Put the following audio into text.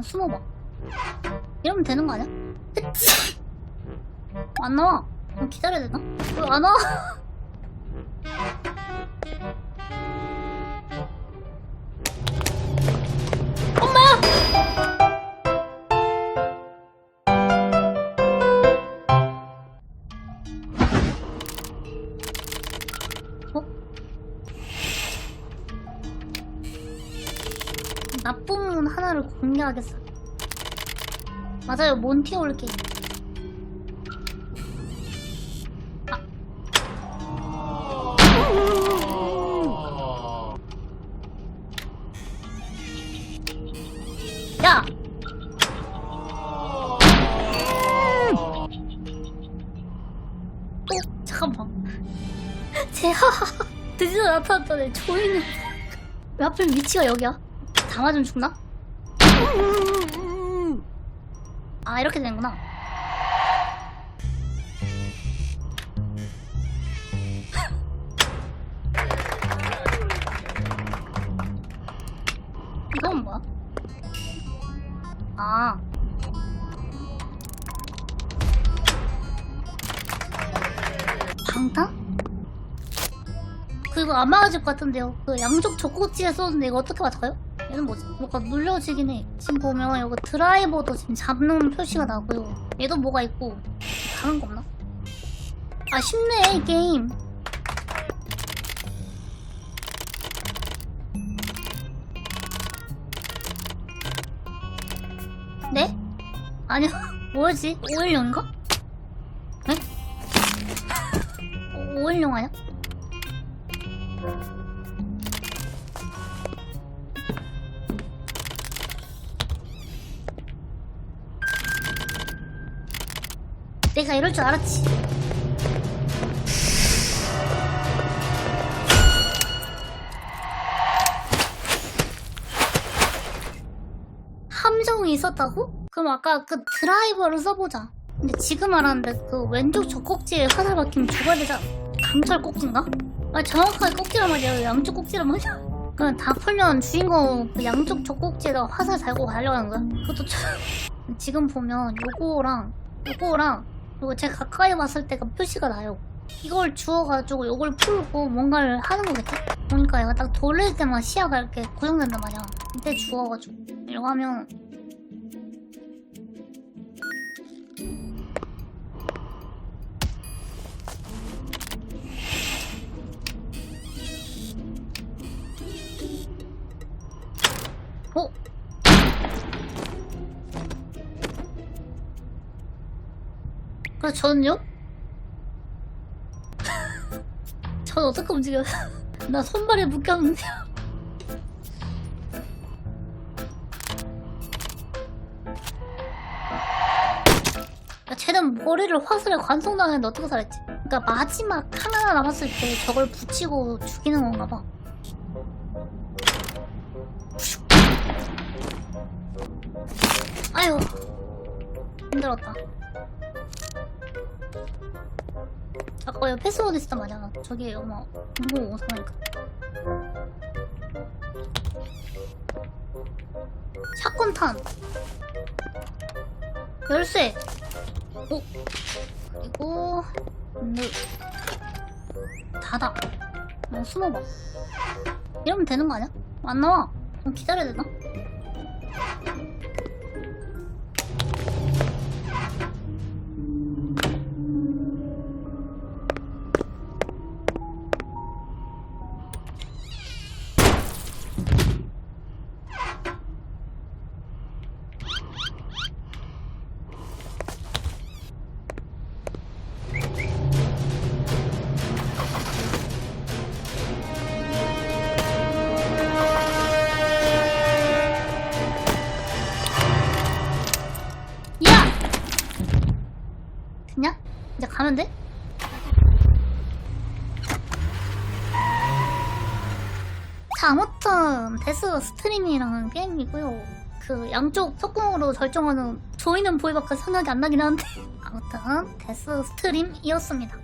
그냥 숨어봐. 이러면 되는 거 아니야? 그치? 안 나와. 기다려야 되나? 왜 안 와? 나쁜 문 하나를 공개하겠어. 맞아요, 몬티올 게임. 야! 어, 잠깐만. 제하 드디어 나타났다네. 조이는 왜 하필 위치가 여기야? 다 맞으면 죽나? 아 이렇게 되는구나. 이건 뭐야? 아. 방탄? 그리고 안 막아질 것 같은데요. 그 양쪽 젖꼭지에 쏘는데 이거 어떻게 맞아요? 얘는 뭐지? 뭔가 눌려지긴 해. 지금 보면 이거 드라이버도 지금 잡는 표시가 나고요. 얘도 뭐가 있고 다른 거 없나? 아 쉽네 이 게임. 네? 아니요 뭐였지? 5일용인가? 에? 5일용 아니야? 내가 이럴 줄 알았지. 함정이 있었다고? 그럼 아까 그 드라이버를 써보자. 근데 지금 알았는데 그 왼쪽 젖꼭지에 화살 박히면 죽어야 되잖아. 강철 꼭지인가? 아 정확하게 꼭지란 말이야. 양쪽 꼭지란 말이야. 그냥 다 풀면 주인공 그 양쪽 젖꼭지에다 화살 달고 가려고 하는 거야. 그것도 참... 지금 보면 요거랑 요거랑 그리고 제가 가까이 봤을 때가 표시가 나요. 이걸 주워가지고 이걸 풀고 뭔가를 하는 거겠지? 그러니까 얘가 딱 돌릴 때만 시야가 이렇게 고정된단 말이야. 이때 주워가지고 이러고 하면 그래 저는요? 전 어떻게 움직여요? 나 손발에 묶였는데요. 야, 쟤는 머리를 화살에 관통당했는데 어떻게 살았지? 그러니까 마지막 하나 남았을 때 저걸 붙이고 죽이는 건가 봐. 아유 힘들었다. 아까 옆에 패스워드 있었단 말이야. 저기 어머 누구 오상하니까. 샷건탄. 열쇠. 오. 그리고 문을 닫아. 어, 숨어봐. 이러면 되는 거 아니야? 안 나와. 그럼 기다려야 되나? 이제 가면 돼? 자, 아무튼 데스 스트리밍이라는 게임이고요. 그 양쪽 속공으로 결정하는 조이는 보이밖에 생각이 안 나긴 하는데 아무튼 데스 스트림이었습니다.